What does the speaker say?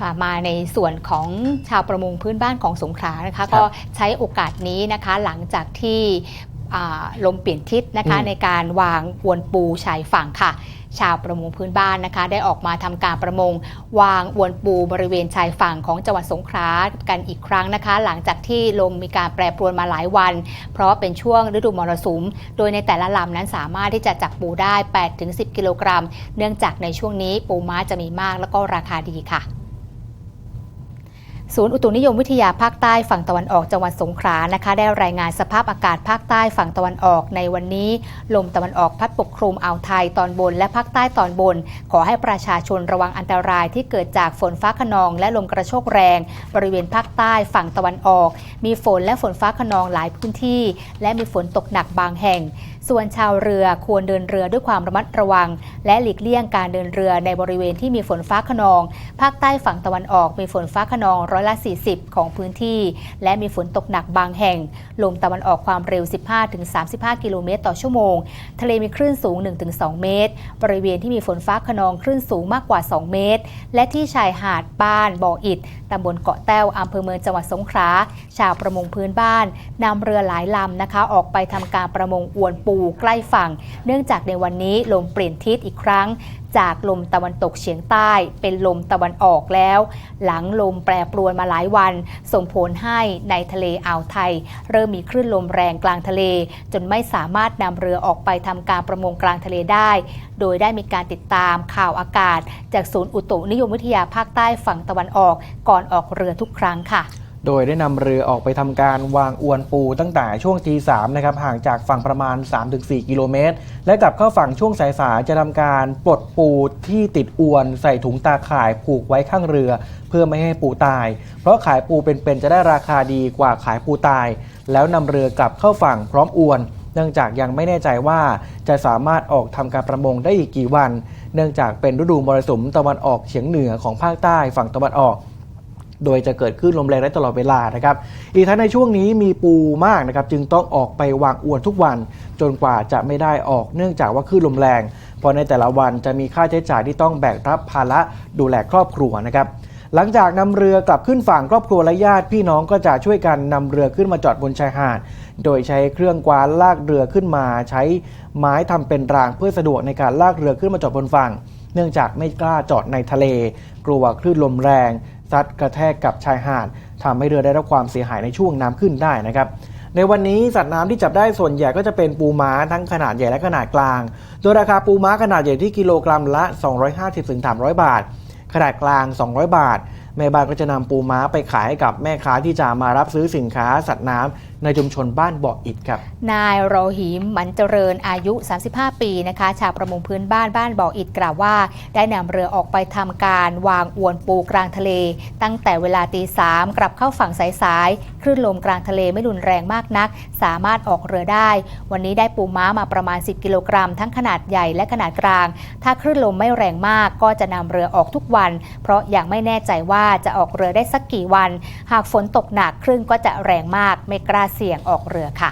ค่ะมาในส่วนของชาวประมงพื้นบ้านของสงขลานะคะ ก็ใช้โอกาสนี้นะคะหลังจากที่อ่าลมเปลี่ยนทิศนะคะอืมในการวางอวนปูชายฝั่งค่ะ ชาวประมงพื้นบ้านนะคะ ได้ออกมาทำการประมง วางอวนปูบริเวณชายฝั่งของจังหวัดสงขลากันอีกครั้งนะคะ หลังจากที่ลมมีการแปรปรวนมาหลายวัน เพราะว่าเป็นช่วงฤดูมรสุม โดยในแต่ละลำนั้นสามารถที่จะจับปูได้ 8-10 กิโลกรัม เนื่องจากในช่วงนี้ปูม้าจะมีมากแล้วก็ราคาดีค่ะ ศูนย์อุตุนิยมวิทยาภาคใต้ฝั่งตะวันออกจังหวัดสงขลานะคะ ได้รายงานสภาพอากาศภาคใต้ฝั่งตะวันออกในวันนี้ ลมตะวันออกพัดปกคลุมอ่าวไทยตอนบนและภาคใต้ตอนบน ขอให้ประชาชนระวังอันตรายที่เกิดจากฝนฟ้าขนอง และลมกระโชกแรง บริเวณภาคใต้ฝั่งตะวันออก มีฝนและฝนฟ้าขนองหลายพื้นที่ และมีฝนตกหนักบางแห่ง ส่วนชาวเรือควรเดินเรือด้วยความระมัดระวัง และหลีกเลี่ยงการเดินเรือในบริเวณที่มีฝนฟ้าขนอง ภาคใต้ฝั่งตะวันออกมีฝนฟ้าขนองร้อยละ 40 ของพื้นที่ และมีฝนตกหนักบางแห่ง ลมตะวันออกความเร็ว 15-35 กิโลเมตรต่อชั่วโมง ทะเลมีคลื่นสูง 1-2 เมตร บริเวณที่มีฝนฟ้าขนองคลื่นสูงมากกว่า 2 เมตร และที่ชายหาดบ้านบ่ออิดตำบลเกาะแต้วอำเภอเมืองจังหวัดสงขลาชาวประมงพื้นบ้านนำเรือหลายลำนะคะ ออกไปทำการประมงอวนปูใกล้ฝั่ง เนื่องจากในวันนี้ลมเปลี่ยนทิศอีกครั้ง จากลมตะวันตกเฉียงใต้เป็นลมตะวันออกแล้ว หลังลมแปรปรวนมาหลายวัน ส่งผลให้ในทะเลอ่าวไทย เริ่มมีคลื่นลมแรงกลางทะเล จนไม่สามารถนำเรือออกไปทำการประมงกลางทะเลได้ โดยได้มีการติดตามข่าวอากาศ จากศูนย์อุตุนิยมวิทยาภาคใต้ฝั่งตะวันออก ก่อนออกเรือทุกครั้งค่ะ โดยได้นำเรือออกไปทำการวางอวนปูตั้งแต่ช่วงตีสามนะครับห่างจากฝั่งประมาณ 3-4 กิโลเมตร และกลับเข้าฝั่งช่วงสายๆจะทำการปลดปูที่ติดอวนใส่ถุงตาข่ายผูกไว้ข้างเรือ เพื่อไม่ให้ปูตาย เพราะขายปูเป็นๆจะได้ราคาดีกว่าขายปูตาย แล้วนำเรือกลับเข้าฝั่งพร้อมอวนเนื่องจากยังไม่แน่ใจว่าจะสามารถออกทำการประมงได้อีกกี่วัน เนื่องจากเป็นฤดูมรสุมตะวันออกเฉียงเหนือของภาคใต้ฝั่งตะวันออก โดยจะเกิดขึ้นลมแรงได้ตลอดเวลานะครับ อีกทั้งในช่วงนี้มีปูมากนะครับ จึงต้องออกไปวางอวนทุกวัน จนกว่าจะไม่ได้ออกเนื่องจากว่าคลื่นลมแรง เพราะในแต่ละวันจะมีค่าใช้จ่ายที่ต้องแบกรับภาระดูแลครอบครัวนะครับหลังจากนำเรือกลับขึ้นฝั่งครอบครัวและญาติพี่น้องก็จะช่วยกันนำเรือขึ้นมาจอดบนชายหาด โดยใช้เครื่องกวานลากเรือขึ้นมา ใช้ไม้ทำเป็นรางเพื่อสะดวกในการลากเรือขึ้นมาจอดบนฝั่ง เนื่องจากไม่กล้าจอดในทะเล กลัวคลื่นลมแรง ซัดกระแทกกับชายหาดทำให้เรือได้รับความเสียหายในช่วงน้ำขึ้นได้นะครับ ในวันนี้สัตว์น้ำที่จับได้ส่วนใหญ่ก็จะเป็นปูม้าทั้งขนาดใหญ่และขนาดกลาง โดยราคาปูม้าขนาดใหญ่ที่กิโลกรัมละ 250-300 บาท ขนาดกลาง 200 บาท แม่บ้านก็จะนำปูม้าไปขายให้กับแม่ค้าที่จะมารับซื้อสินค้าสัตว์น้ำในชุมชนบ้านบ่ออิดครับ นายโรหิมมันเจริญอายุ 35 ปีนะคะชาวประมงพื้นบ้านบ้านบ่ออิดกล่าวว่า ได้นำเรือออกไปทำการวางอวนปูกลางทะเล ตั้งแต่เวลาตีสามกลับเข้าฝั่งสายๆคลื่นลมกลางทะเลไม่รุนแรงมากนัก สามารถออกเรือได้ วันนี้ได้ปูม้ามาประมาณ 10 กิโลกรัม ทั้งขนาดใหญ่และขนาดกลาง ถ้าคลื่นลมไม่แรงมากก็จะนำเรือออกทุกวัน เพราะยังไม่แน่ใจว่าจะออกเรือได้สักกี่วัน หากฝนตกหนักคลื่นก็จะแรงมากไม่กล้าเสี่ยงออกเรือค่ะ